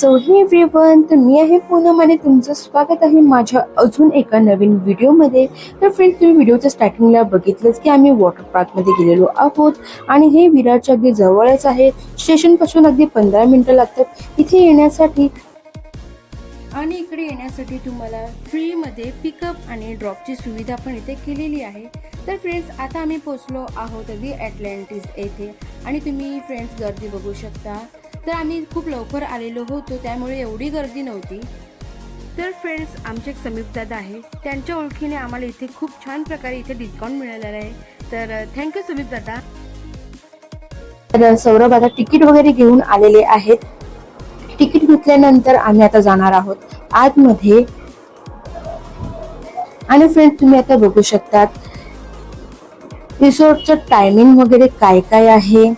So हे everyone तर मी आहे पूनम आणि तुमचं स्वागत आहे माझ्या अजून एका नवीन व्हिडिओमध्ये. तर फ्रेंड्स तुम्ही व्हिडिओच्या स्टार्टिंगला बघितलंच की आम्ही वॉटर पार्कमध्ये गेलेलो आहोत. आणि हे विरारच्या अगदी जवळच आहे. स्टेशनपासून अगदी पंधरा मिनटं लागतात. इथे येण्यासाठी आणि इकडे येण्यासाठी तुम्हाला फ्रीमध्ये पिकअप आणि ड्रॉपची सुविधा पण इथे केलेली आहे. तर फ्रेंड्स आता आम्ही पोचलो आहोत अगदी ॲटलांटिस येथे. आणि तुम्ही फ्रेंड्स गर्दी बघू शकता. तर आम्ही खूप लवकर आलेलो होतो त्यामुळे एवढी गर्दी नव्हती. तर फ्रेंड्स आमचे एक समीप दादा आहे त्यांच्या ओळखीने आम्हाला इथे खूप छान प्रकारे इथे डिस्काउंट मिळालेला आहे. तर थँक्यू समीप दादा. तर सौरभ आता तिकीट वगैरे घेऊन आलेले आहेत. तिकीट घेतल्यानंतर आम्ही आता जाणार आहोत आतमध्ये. आणि फ्रेंड तुम्ही आता बघू शकतात रिसॉर्टचं टायमिंग वगैरे काय काय आहे?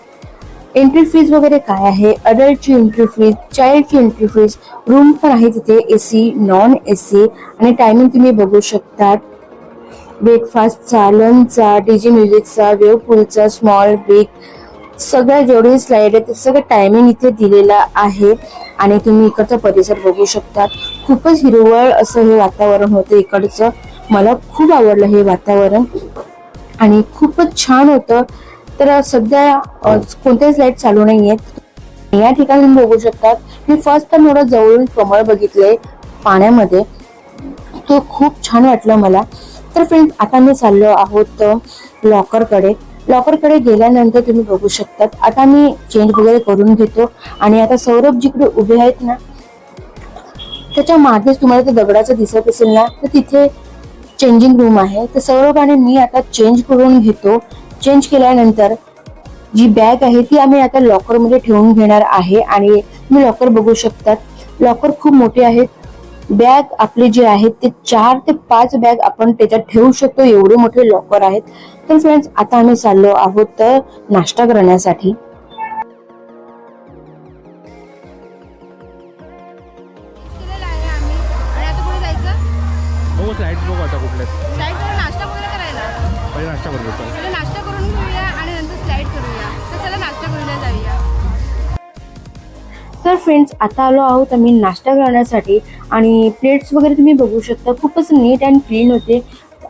एंट्री फीज वगैरे काय आहे? अडल्टची एंट्री फीज चाइल्डची एंट्री फीज रूम पण आहे तिथे A C non A C आणि टायमिंग तुम्ही बघू शकतात. ब्रेकफास्टचा लंचचा डीजे म्युझिकचा वेव पूलचा स्मॉल बिग सगळ्या जेवढे स्लाइड आहेत ते सगळं टायमिंग इथे दिलेला आहे. आणि तुम्ही इकडचा परिसर बघू शकता खूपच हिरवळ असं हे वातावरण होतं इकडचं. मला खूप आवडलं हे वातावरण. आणि खूपच छान होतं. तर सध्या कोणतेच लाइट चालू नाही आहेत या ठिकाणी बघू शकतात मी फर्स्ट टाइम एवढं जवळून कमळ बघितले पाण्यामध्ये. तो खूप छान वाटलं मला. तर फ्रेंड आता मी चाललो आहोत लॉकरकडे लॉकरकडे गेल्यानंतर तुम्ही बघू शकतात आता मी चेंज वगैरे करून घेतो. आणि आता सौरभ जिकडे उभे आहेत ना त्याच्या मागेच तुम्हाला ते दगडाचं दिसत असेल ना तर तिथे चेंजिंग रूम आहे. तर सौरभ आणि मी आता चेंज करून घेतो. चेंज केल्यानंतर जी बॅग आहे ती आम्ही आता लॉकरमध्ये ठेवून घेणार आहे आणि तुम्ही लॉकर बघू शकतात. लॉकर खूप मोठे आहेत. बॅग आपले जे आहेत ते चार ते पाच बॅग आपण त्याच्यात ठेवू शकतो. एवढे मोठे लॉकर आहेत. तर फ्रेंड्स आता आम्ही चाललो आहोत तर नाश्ता करण्यासाठी. केलेलं आहे आम्ही. आणि आता कुठे जायचं? हो स्लाईड बघू आता कुठल्या करून नाश्ता पहिले नाश्ता करू चल पहिले नाश्ता करून घेऊया आणि नंतर स्लाईड करूया. तर चला नाश्ता करूया जाऊया. तर फ्रेंड्स आता आलो आहोत आम्ही नाश्ता करण्यासाठी आणि प्लेट्स वगैरे तुम्ही बघू शकता. खूपच नीट अँड क्लीन होते.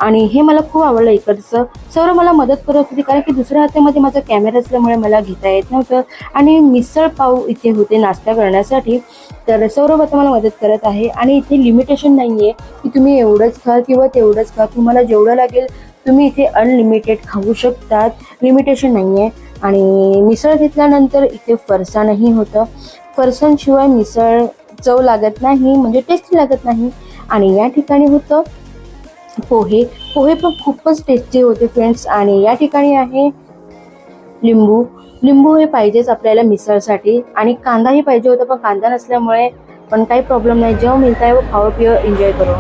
आणि हे मला खूप आवडलं इकडचं. सौरभ मला मदत करत होती कारण की दुसऱ्या हातामध्ये माझा कॅमेरा असल्यामुळे मला घेता येत नव्हतं. आणि मिसळ पाव इथे होते नाश्ता करण्यासाठी. तर सौरभ आता मला मदत करत आहे. आणि इथे लिमिटेशन नाही आहे की तुम्ही एवढंच खा किंवा तेवढंच खा. तुम्हाला जेवढं लागेल तुम्ही इथे अनलिमिटेड खाऊ शकतात. लिमिटेशन नाही आहे आणि मिसळ घेतल्यानंतर इथे फरसाणही होतं. फरसाणशिवाय मिसळ चव लागत नाही म्हणजे टेस्टी लागत नाही. आणि या ठिकाणी होतं पोहे. पोहे पण खूपच टेस्टी होते फ्रेंड्स आणि या ठिकाणी आहे लिंबू. लिंबू हे पाहिजेच आपल्याला मिसळसाठी. आणि कांदाही पाहिजे होता पण कांदा नसल्यामुळे पण काही प्रॉब्लेम नाही. जेव्हा मिळत आहे व खावं पिवं एन्जॉय करू.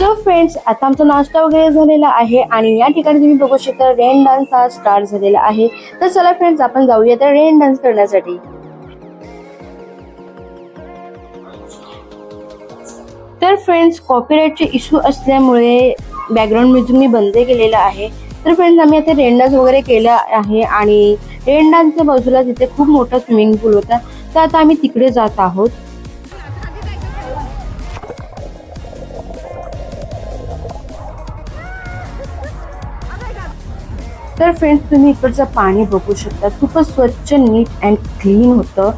सो फ्रेंड्स आता आमचा नाश्ता वगैरे झालेला आहे आणि या ठिकाणी तुम्ही बघू शकता रेन डान्स हा स्टार्ट झालेला आहे. तर चला फ्रेंड्स आपण जाऊया तर रेन डान्स करण्यासाठी. तर फ्रेंड्स कॉपीराईटचे इश्यू असल्यामुळे बॅकग्राऊंड म्युझिक मी बंद केलेलं आहे. तर फ्रेंड्स आम्ही आता रेन डान्स वगैरे केला आहे आणि रेन डान्सच्या बाजूला तिथे खूप मोठा स्विमिंग पूल होता. तर आता आम्ही तिकडे जात आहोत. तर फ्रेंड्स तुम्ही इकडचं पाणी बघू शकता. खूपच स्वच्छ नीट अँड क्लीन होतं.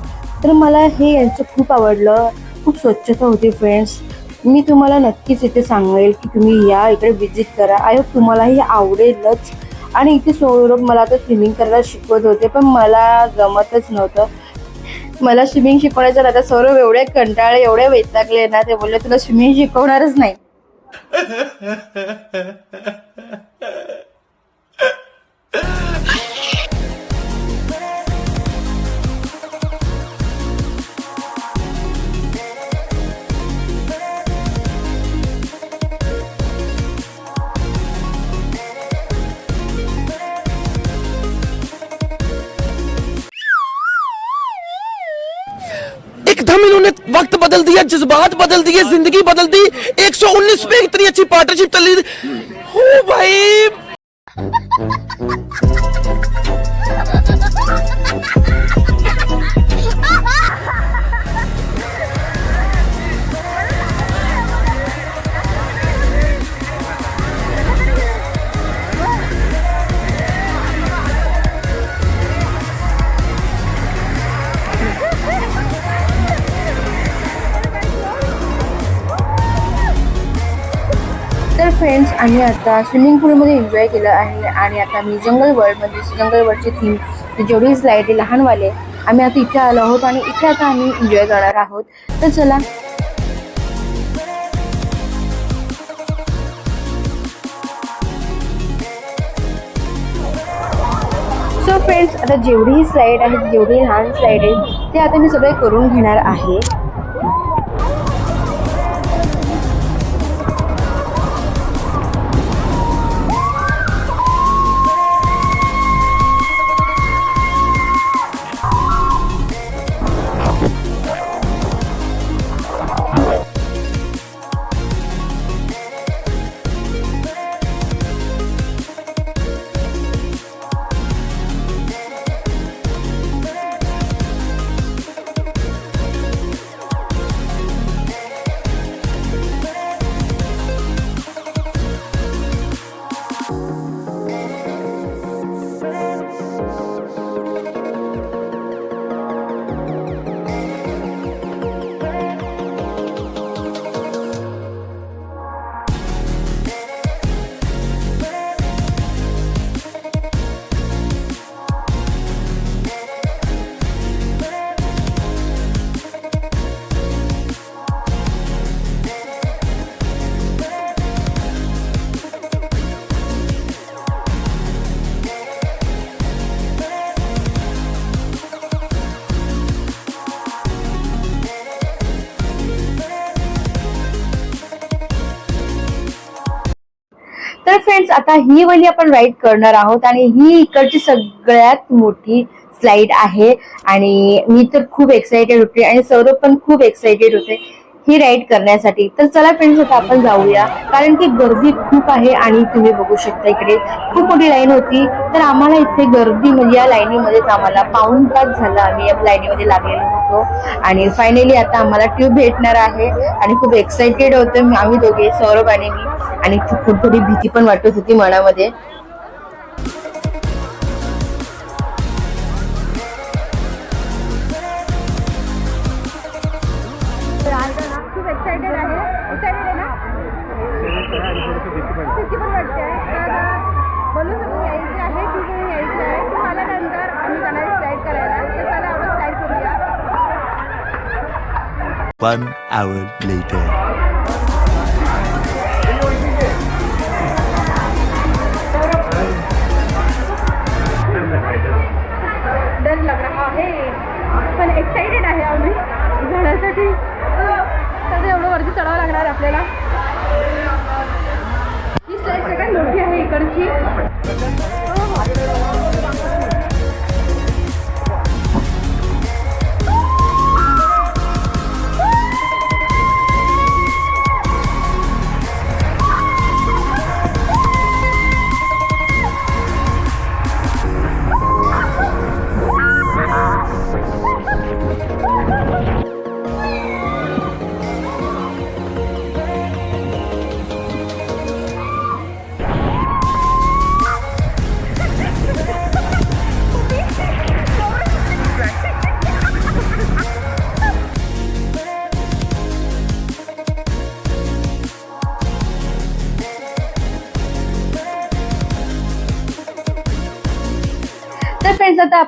तर मला हे यांचं खूप आवडलं. खूप स्वच्छता होती फ्रेंड्स मी तुम्हाला नक्कीच इथे सांगेल की तुम्ही या इकडे व्हिजिट करा. आय होप तुम्हालाही आवडेलच. आणि इथे सौरभ मला आता स्विमिंग करायला शिकवत होते पण मला जमतच नव्हतं. मला स्विमिंग शिकवण्याचं आता सौरभ एवढे कंटाळे एवढे वैतागले ना ते बोलले तुला स्विमिंग शिकवणारच नाही. एकदम इन्होंने वक्त बदल दिया, जज्बात बदल दिए, ज़िंदगी बदल दी। 119 पे इतनी अच्छी पार्टनरशिप चली तर फ्रेंड्स आम्ही आता स्विमिंग पूलमध्ये एन्जॉय केलं आहे. आणि आता मी जंगल वर्ल्डमध्ये जंगल वर्ल्डची थीम जेवढी स्लाईड आहे लहानवाले आम्ही आता इथे आलो आहोत आणि इथे आता आम्ही एन्जॉय करणार आहोत. तर चला. सो फ्रेंड्स आता जेवढी स्लाईड आहेत जेवढी लहान स्लाईड आहे ते आता मी सगळे करून घेणार आहे. आता ही वली आपण राईट करणार आहोत आणि ही इकडची सगळ्यात मोठी स्लाइड आहे. आणि मी तर खूप एक्साइटेड होते आणि सौरभ पण खूप एक्साइटेड होते. ही राईड करण्यासाठी. तर चला फ्रेंड्स आता आपण जाऊया. कारण की गर्दी खूप आहे आणि तुम्ही बघू शकता इकडे. खूप मोठी लाईन होती. तर आम्हाला इथे गर्दी म्हणजे या लाईनीमध्येच आम्हाला पाऊन तास झाला. आम्ही या लाईनीमध्ये लागलेलो होतो. आणि फायनली आता आम्हाला ट्यूब भेटणार आहे. आणि खूप एक्साइटेड होतो आम्ही दोघे सौरभ आणि मी. आणि खूप खूप थोडी भीती पण वाटत होती मनामध्ये. One hour later. डर लग आहे पण एक्साइटेड आहे आम्ही. जाण्यासाठी तर एवढं वरती चढावं लागणार आपल्याला. ही स्लाईड सगळ्यात मोठी आहे इकडची.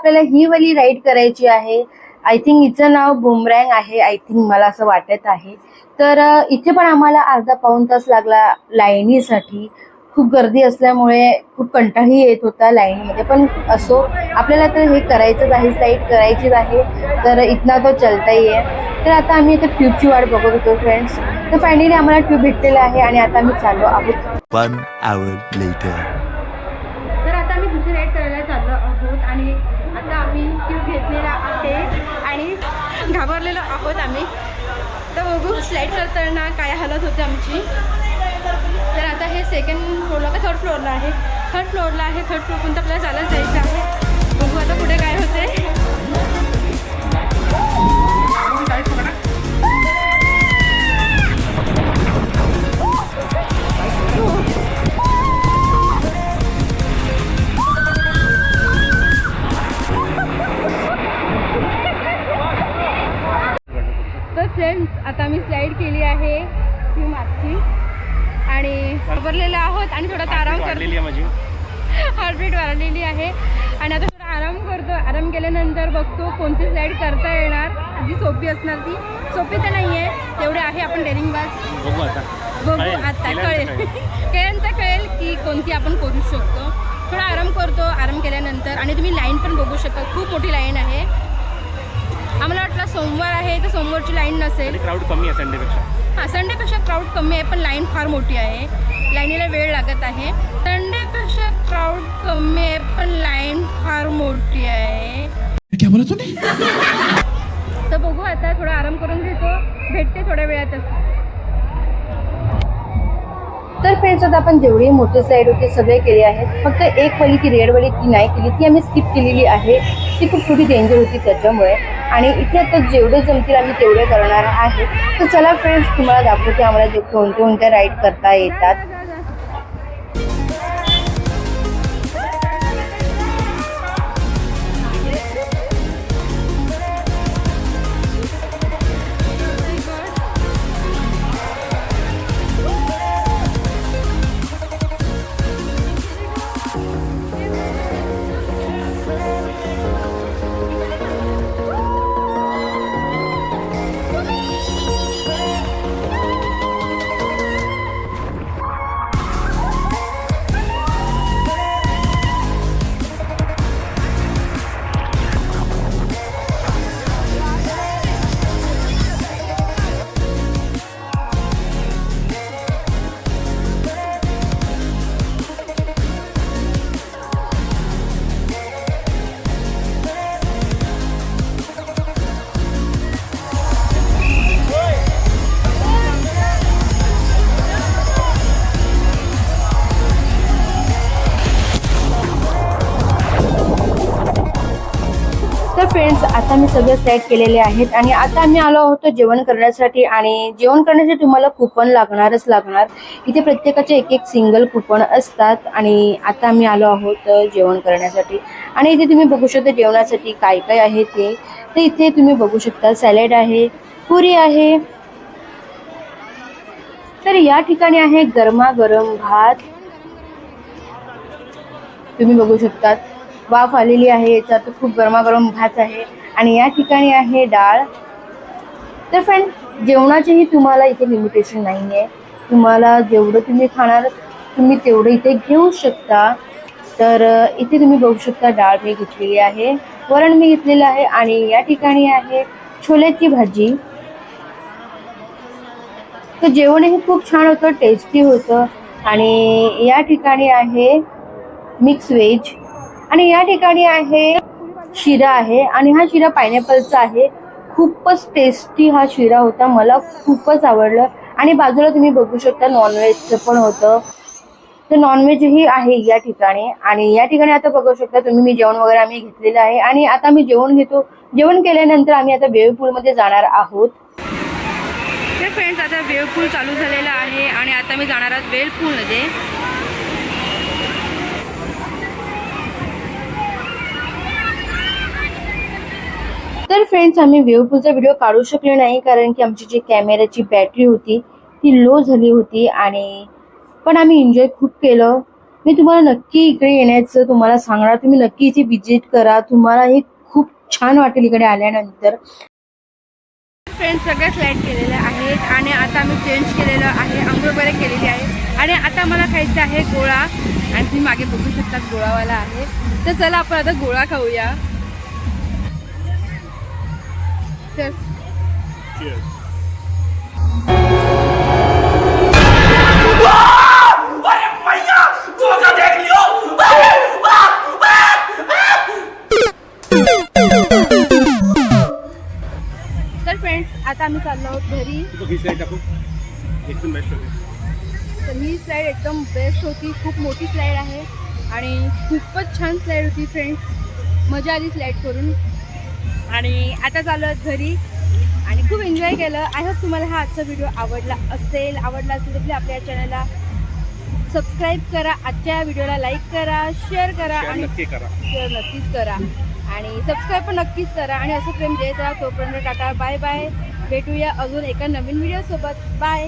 आपल्याला ही वाली राईड करायची आहे. आय थिंक हिचं नाव बुमरँग आहे आय थिंक मला असं वाटत आहे. तर इथे पण आम्हाला अर्धा पाऊण तास लागला लाईनीसाठी. खूप गर्दी असल्यामुळे खूप कंटाळही येत होता लाईनीमध्ये पण असो आपल्याला तर हे करायचंच आहे साईड करायचीच आहे. तर इथना तो चलताही आहे तर आता आम्ही इथे ट्यूबची वाट बघत होतो फ्रेंड्स तर फायनली आम्हाला ट्यूब भेटलेला आहे आणि आता आम्ही चाललो आहोत. आणि आहोत आम्ही. तर बघू स्लाईड करताना काय हालत होते आमची. तर आता हे सेकंड फ्लोअरला का थर्ड फ्लोअरला आहे. थर्ड फ्लोअरला आहे थर्ड फ्लोअरपर्यंत पण आपल्याला चालत जायचं आहे. बघू आता पुढे काय होते फ्रेंड्स आता मी स्लाईड केली आहे ती मागची. आणि घाबरलेलो आहोत आणि थोडा आराम करतो. वाढलेली आहे माझी. हार्टबीट वाढलेली आहे. आणि आता थोडा आराम करतो. आराम केल्यानंतर बघतो कोणती स्लाईड करता येणार. जी सोपी असणार ती. सोपी तर नाही आहे तेवढे आहे. आपण डेरिंग बाज बघू आता. बघू कळेल. आता कळेल. केल्यानंतर कळेल की कोणती आपण करू शकतो. थोडा आराम करतो. आराम केल्यानंतर. आणि तुम्ही लाईन पण बघू शकता. खूप मोठी लाईन आहे. आम्हाला वाटलं सोमवार आहे तर सोमवारची लाईन नसेल. क्राऊड कमी आहे संडेपेक्षा हां संडेपेक्षा क्राऊड कमी आहे पण लाईन फार मोठी आहे. लाईनीला वेळ लागत आहे. संडेपेक्षा क्राऊड कमी आहे पण लाईन फार मोठी आहे. क्या बोला तूने? तर बघू आता थोडा आराम करून घेतो. भेटते थोड्या वेळातच. तर फ्रेंड्स आता आपण जेवढी मोठे स्लाईड होते सगळे केले आहेत. फक्त एक वली ती रेड वली ती नाही केली ती आम्ही स्किप केलेली आहे. ती खूप थोडी डेंजर होती त्याच्यामुळे. आणि इथे आता जेवढे जमतील आम्ही तेवढे करणार आहे. तर चला फ्रेंड्स तुम्हाला दाखवते आम्हाला जे कोणते कोणत्या राईड करता येतात. फ्रेंड्स आता मी सगळे सेट केलेले आहेत आणि आता आम्ही आलो आहोत जेवण करण्यासाठी आणि जेवण करण्यासाठी तुम्हाला कुपन लागणारच लागणार. इथे प्रत्येकाचे एक एक सिंगल कुपन असतात आणि आता आम्ही आलो आहोत जेवण करण्यासाठी. आणि इथे तुम्ही बघू शकता जेवणासाठी काय काय आहे ते. तर इथे तुम्ही बघू शकता सॅलेड आहे पुरी आहे. तर या ठिकाणी आहे गरमागरम भात. तुम्ही बघू शकतात. वाफ आलेली आहे याचा तर खूप गरमागरम भात आहे आणि या ठिकाणी आहे डाळ. तर फ्रेंड जेवणाचेही तुम्हाला इथे लिमिटेशन नाही आहे तुम्हाला जेवढं तुम्ही खाणार तुम्ही तेवढं इथे घेऊ शकता. तर इथे तुम्ही बघू शकता डाळ मी घेतलेली आहे. वरण मी घेतलेलं आहे आणि या ठिकाणी आहे छोल्याची भाजी. तर जेवणही खूप छान होतं टेस्टी होतं आणि या ठिकाणी आहे मिक्स व्हेज आणि या ठिकाणी आहे शिरा आहे आणि हा शिरा पायनॅपलचा आहे. खूपच टेस्टी हा शिरा होता. मला खूपच आवडलं. आणि बाजूला तुम्ही बघू शकता नॉनव्हेजचं पण होतं. तर नॉनव्हेजही आहे या ठिकाणी. आणि या ठिकाणी आता बघू शकता तुम्ही मी जेवण वगैरे आम्ही घेतलेलं आहे. आणि आता मी जेवण घेतो. जेवण केल्यानंतर आम्ही आता वेळपूलमध्ये जाणार आहोत. तर फ्रेंड्स आता वेळपूल चालू झालेला आहे. आणि आता मी जाणार आहोत वेलपूलमध्ये तर फ्रेंड्स आम्ही वेव्ह व्हिडिओ काढू शकलो नाही कारण की आमची जी कॅमेऱ्याची बॅटरी होती ती लो झाली होती आणि पण आम्ही एन्जॉय खूप केलं. मी तुम्हाला नक्की इकडे येण्याचं तुम्हाला सांगणार तुम्ही नक्की इथे व्हिजिट करा. तुम्हाला हे खूप छान वाटेल इकडे आल्यानंतर. फ्रेंड्स सगळ्या स्लाईड केलेल्या आहेत आणि आता आम्ही चेंज केलेलं आहे आंघोळ वगैरे केलेली आहे. आणि आता मला खायचं आहे गोळा. आणि तुम्ही मागे बघू शकता गोळावाला आहे. तर चला आपण आता गोळा खाऊया. तर तर फ्रेंड्स आता आम्ही चाललो आहोत घरी. तू घिसाई टाकू एकदम बेस्ट होते तर तर ही स्लाईड एकदम बेस्ट होती. खूप मोठी स्लाईड आहे. आणि खूपच छान स्लाईड होती फ्रेंड्स मजा आली स्लाईड करून. आणि आता चालू आहेत घरी. आणि खूप एन्जॉय केलं. आय होप तुम्हाला हा आजचा व्हिडिओ आवडला असेल आवडला असेल तर आपल्या चॅनलला सबस्क्राईब करा. आजच्या व्हिडिओला लाईक करा शेअर करा आणि नक्की करा. शेअर नक्कीच करा. आणि सबस्क्राईब पण नक्कीच करा. आणि असं प्रेम राहा तोपर्यंत टाटा बाय बाय भेटूया अजून एका नवीन व्हिडिओसोबत बाय